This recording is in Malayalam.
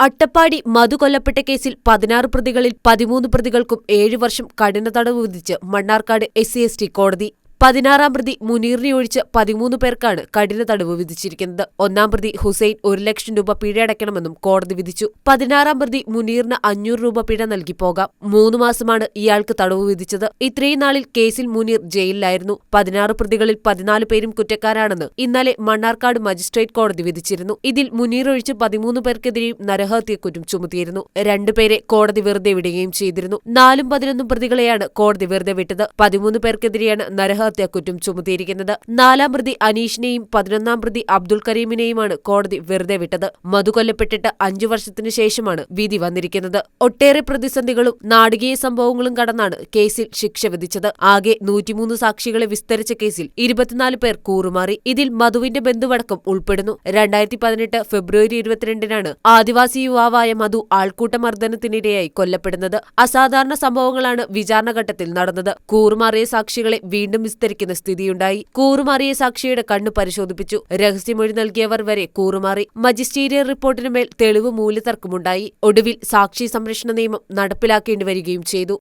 അട്ടപ്പാടി മധു കൊല്ലപ്പെട്ട കേസിൽ പതിനാറ് പ്രതികളിൽ പതിമൂന്ന് പ്രതികൾക്കും ഏഴ് വർഷം കഠിന തടവ് വിധിച്ച് മണ്ണാർക്കാട് എസ് സി കോടതി പതിനാറാം പ്രതി മുനീറിനെ ഒഴിച്ച് പതിമൂന്ന് പേർക്കാണ് കഠിന തടവ് വിധിച്ചിരിക്കുന്നത്. ഒന്നാം പ്രതി ഹുസൈൻ ഒരു ലക്ഷം രൂപ പിഴയടയ്ക്കണമെന്നും കോടതി വിധിച്ചു. പതിനാറാം പ്രതി മുനീറിന് അഞ്ഞൂറ് രൂപ പിഴ നൽകി പോകാം. മൂന്ന് മാസമാണ് ഇയാൾക്ക് തടവ് വിധിച്ചത്. ഇത്രയും നാളിൽ കേസിൽ മുനീർ ജയിലിലായിരുന്നു. പതിനാറ് പ്രതികളിൽ പതിനാല് പേരും കുറ്റക്കാരാണെന്ന് ഇന്നലെ മണ്ണാർക്കാട് മജിസ്ട്രേറ്റ് കോടതി വിധിച്ചിരുന്നു. ഇതിൽ മുനീർ ഒഴിച്ച് പതിമൂന്ന് പേർക്കെതിരെയും നരഹത്യക്കുറ്റം ചുമത്തിയിരുന്നു. രണ്ടുപേരെ കോടതി വെറുതെ വിടുകയും ചെയ്തിരുന്നു. നാലും പതിനൊന്നും പ്രതികളെയാണ് കോടതി വെറുതെ വിട്ടത്. പതിമൂന്ന് പേർക്കെതിരെയാണ് നരഹത്യക്കുറ്റം ചുമത്തിയിരിക്കുന്നത്. നാലാം പ്രതി അനീഷിനെയും പതിനൊന്നാം പ്രതി അബ്ദുൾ കരീമിനെയുമാണ് കോടതി വെറുതെ വിട്ടത്. മധു കൊല്ലപ്പെട്ടിട്ട് അഞ്ചു വർഷത്തിനു ശേഷമാണ് വിധി വന്നിരിക്കുന്നത്. ഒട്ടേറെ പ്രതിസന്ധികളും നാടകീയ സംഭവങ്ങളും കടന്നാണ് കേസിൽ ശിക്ഷ വിധിച്ചത്. ആകെ നൂറ്റിമൂന്ന് സാക്ഷികളെ വിസ്തരിച്ച കേസിൽ ഇരുപത്തിനാല് പേർ കൂറുമാറി. ഇതിൽ മധുവിന്റെ ബന്ധുവടക്കം ഉൾപ്പെടുന്നു. രണ്ടായിരത്തി പതിനെട്ട് ഫെബ്രുവരി ഇരുപത്തിരണ്ടിനാണ് ആദിവാസി യുവാവായ മധു ആൾക്കൂട്ട മർദ്ദനത്തിനിരയായി കൊല്ലപ്പെടുന്നത്. അസാധാരണ സംഭവങ്ങളാണ് വിചാരണഘട്ടത്തിൽ നടന്നത്. കൂറുമാറിയ സാക്ഷികളെ വീണ്ടും വിസ്തരിക്കുന്ന സ്ഥിതിയുണ്ടായി. കൂറുമാറിയ സാക്ഷിയുടെ കണ്ണു പരിശോധിപ്പിച്ചു. രഹസ്യമൊഴി നൽകിയവർ വരെ കൂറുമാറി. മജിസ്റ്റീരിയൽ റിപ്പോർട്ടിനുമേൽ തെളിവ് മൂല്യതർക്കമുണ്ടായി. ഒടുവിൽ സാക്ഷി സംരക്ഷണ നിയമം നടപ്പിലാക്കേണ്ടി വരികയും ചെയ്തു.